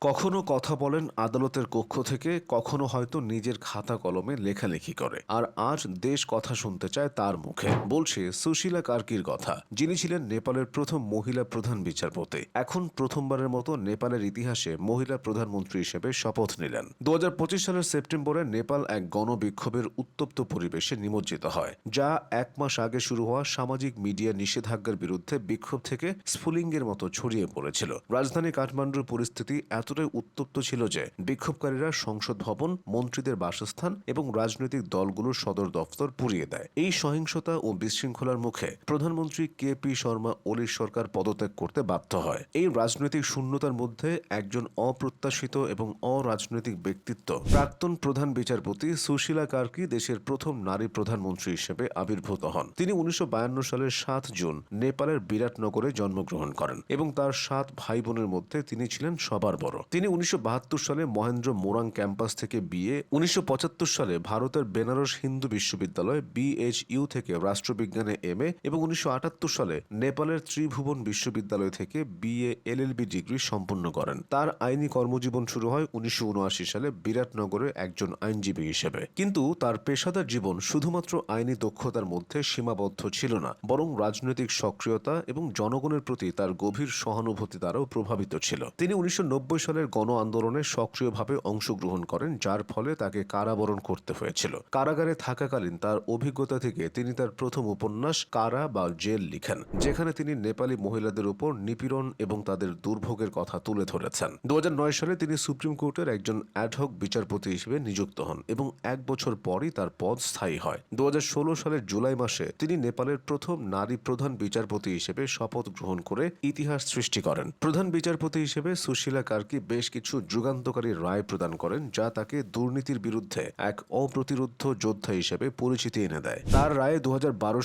কখনো কথা বলেন আদালতের কক্ষ থেকে, কখনো হয়তো নিজের খাতা কলমে লেখালেখি করে। আর আজ দেশ কথা শুনতে চায় তার মুখে। বলছে, সুশীলা কার্কির কথা। যিনি ছিলেন নেপালের প্রথম মহিলা প্রধান বিচারপতি। এখন প্রথমবারের মতো নেপালের ইতিহাসে মহিলা প্রধানমন্ত্রী হিসেবে শপথ নিলেন। দু হাজার পঁচিশ সালের সেপ্টেম্বরে নেপাল এক গণবিক্ষোভের উত্তপ্ত পরিবেশে নিমজ্জিত হয়, যা এক মাস আগে শুরু হওয়া সামাজিক মিডিয়া নিষেধাজ্ঞার বিরুদ্ধে বিক্ষোভ থেকে স্ফুলিঙ্গের মতো ছড়িয়ে পড়েছিল। রাজধানী কাঠমান্ডুর পরিস্থিতি এতটাই উত্তপ্ত ছিল যে বিক্ষোভকারীরা সংসদ ভবন, মন্ত্রীদের বাসস্থান এবং রাজনৈতিক দলগুলোর সদর দফতর পুড়িয়ে দেয়। এই সহিংসতা ও বিশৃঙ্খলার মুখে প্রধানমন্ত্রী কে পি শর্মা ওলির সরকার পদত্যাগ করতে বাধ্য হয়। এই রাজনৈতিক শূন্যতার মধ্যে একজন অপ্রত্যাশিত এবং অরাজনৈতিক ব্যক্তিত্ব প্রাক্তন প্রধান বিচারপতি সুশীলা কার্কি দেশের প্রথম নারী প্রধানমন্ত্রী হিসেবে আবির্ভূত হন। তিনি উনিশশো বায়ান্ন সালের সাত জুন নেপালের বিরাটনগরে জন্মগ্রহণ করেন এবং তার সাত ভাই বোনের মধ্যে তিনি ছিলেন সবার বড়। তিনি উনিশশো বাহাত্তর সালে মহেন্দ্র মোরাং ক্যাম্পাস থেকে বিএ উনিশশো সালে ভারতের বেনারস হিন্দু বিশ্ববিদ্যালয় বিএইচইউ থেকে রাষ্ট্রবিজ্ঞানে এম এবং উনিশশো সালে নেপালের ত্রিভুবন বিশ্ববিদ্যালয় থেকে বিএ এলএলবি ডিগ্রি সম্পন্ন করেন। তার আইনি কর্মজীবন শুরু হয় উনিশশো সালে বিরাটনগরে একজন আইনজীবী হিসেবে। কিন্তু তার পেশাদার জীবন শুধুমাত্র আইনি দক্ষতার মধ্যে সীমাবদ্ধ ছিল না, বরং রাজনৈতিক সক্রিয়তা এবং জনগণের প্রতি তার গভীর সহানুভূতি দ্বারাও প্রভাবিত ছিল। তিনি উনিশশো নব্বই সালের গণ আন্দোলনে সক্রিয়ভাবে অংশগ্রহণ করেন, যার ফলে তাকে কারাবরণ করতে হয়েছিল। কারাগারে থাকাকালীন তার অভিজ্ঞতা থেকে তিনি তার প্রথম উপন্যাস কারা বা জেল লিখেন, যেখানে তিনি নেপালি মহিলাদের উপর নিপীড়ন এবং তাদের দুর্ভোগের কথা তুলে ধরেছেন। দু হাজার নয় সালে তিনি সুপ্রিম কোর্টের একজন অ্যাডহক বিচারপতি হিসেবে নিযুক্ত হন এবং এক বছর পরই তার পদ স্থায়ী হয়। দু হাজার ষোলো সালের জুলাই মাসে তিনি নেপালের প্রথম নারী প্রধান বিচারপতি হিসেবে শপথ গ্রহণ করে ইতিহাস সৃষ্টি করেন। প্রধান বিচারপতি হিসেবে সুশীলা কার্কি বেশ কিছু যুগান্তকারী রায় প্রদান করেন, যা তাকে দুর্নীতির বিরুদ্ধে এক অপ্রতিরোধ্য যোদ্ধা হিসেবে পরিচিতি এনে দেয়। তার রায়ে দু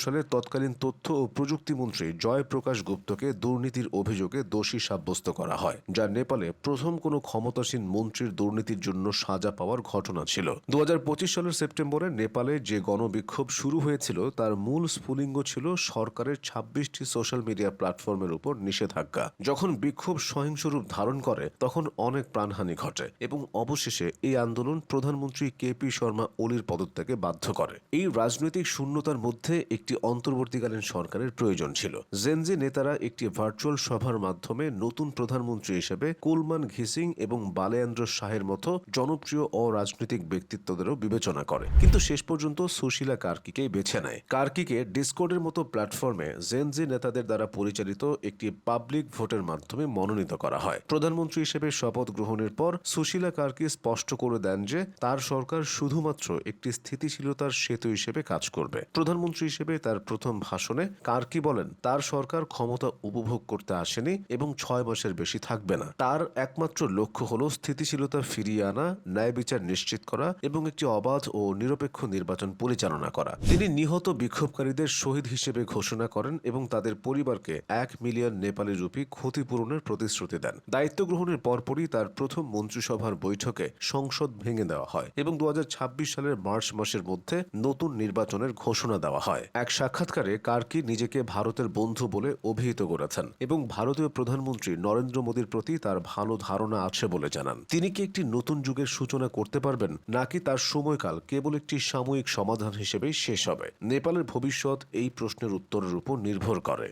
সালে তৎকালীন তথ্য ও প্রযুক্তি মন্ত্রী জয় প্রকাশ গুপ্তকে দুর্নীতির অভিযোগে দোষী সাব্যস্ত করা হয়, যা নেপালে প্রথম কোনো ক্ষমতাসীন মন্ত্রীর দুর্নীতির জন্য সাজা পাওয়ার ঘটনা ছিল। দু হাজার পঁচিশ সালের সেপ্টেম্বরে নেপালে যে গণবিক্ষোভ শুরু হয়েছিল, তার মূল স্ফুলিঙ্গ ছিল সরকারের ছাব্বিশটি সোশ্যাল মিডিয়া প্ল্যাটফর্মের উপর নিষেধাজ্ঞা। যখন বিক্ষোভ সহিংস রূপ ধারণ করে, তখন অনেক প্রাণহানি ঘটে এবং অবশেষে এই আন্দোলন প্রধানমন্ত্রী কে পি শর্মা ওলির পদত্যাগে বাধ্য করে। এই রাজনৈতিক শূন্যতার মধ্যে একটি অন্তর্বর্তীকালীন সরকারের প্রয়োজন ছিল। জেনজি নেতারা একটি ভার্চুয়াল সভার মাধ্যমে নতুন প্রধানমন্ত্রী হিসেবে কুলমান ঘিসিং এবং বালেয়ান্দ্র শাহের মতো জনপ্রিয় অরাজনৈতিক ব্যক্তিত্বদেরও বিবেচনা করে। কিন্তু শেষ পর্যন্ত সুশীলা কার্কিকেই বেছে নেয়। কার্কিকে ডিসকোডের মতো প্ল্যাটফর্মে জেনজি নেতাদের দ্বারা পরিচালিত একটি পাবলিক ভোটের মাধ্যমে মনোনীত করা হয়। প্রধানমন্ত্রী হিসেবে শপথ গ্রহণের পর সুশীলা কার্কি স্পষ্ট করে দেন যে তার সরকার শুধুমাত্র একটি স্থিতিশীলতার সেতু হিসেবে কাজ করবে। প্রধানমন্ত্রী হিসেবে তার প্রথম ভাষণে কার্কি বলেন, তার সরকার ক্ষমতা উপভোগ করতে আসেনি এবং ছয় মাসের বেশি থাকবে না। তার একমাত্র লক্ষ্য হল স্থিতিশীলতা ফিরিয়ে আনা, ন্যায় বিচার নিশ্চিত করা এবং একটি অবাধ ও নিরপেক্ষ নির্বাচন পরিচালনা করা। তিনি নিহত বিক্ষোভকারীদের শহীদ হিসেবে ঘোষণা করেন এবং তাদের পরিবারকে এক মিলিয়ন নেপালি রুপি ক্ষতিপূরণের প্রতিশ্রুতি দেন। দায়িত্ব গ্রহণের পরপরই তার প্রথম মন্ত্রিসভার বৈঠকে সংসদ ভেঙে দেওয়া হয় এবং দু হাজার ছাব্বিশ সালের মার্চ মাসের মধ্যে নতুন নির্বাচনের ঘোষণা দেওয়া হয়। এক সাক্ষাৎকারে কার্কি নিজেকে ভারতের বন্ধু বলে অভিহিত করেছেন এবং ভারতীয় প্রধানমন্ত্রী নরেন্দ্র মোদীর প্রতি তার ভালো ধারণা আছে বলে জানান। তিনি কি একটি নতুন যুগের সূচনা করতে পারবেন, নাকি তার সময়কাল কেবল একটি সাময়িক সমাধান হিসেবেই শেষ হবে? নেপালের ভবিষ্যৎ এই প্রশ্নের উত্তরের উপর নির্ভর করে।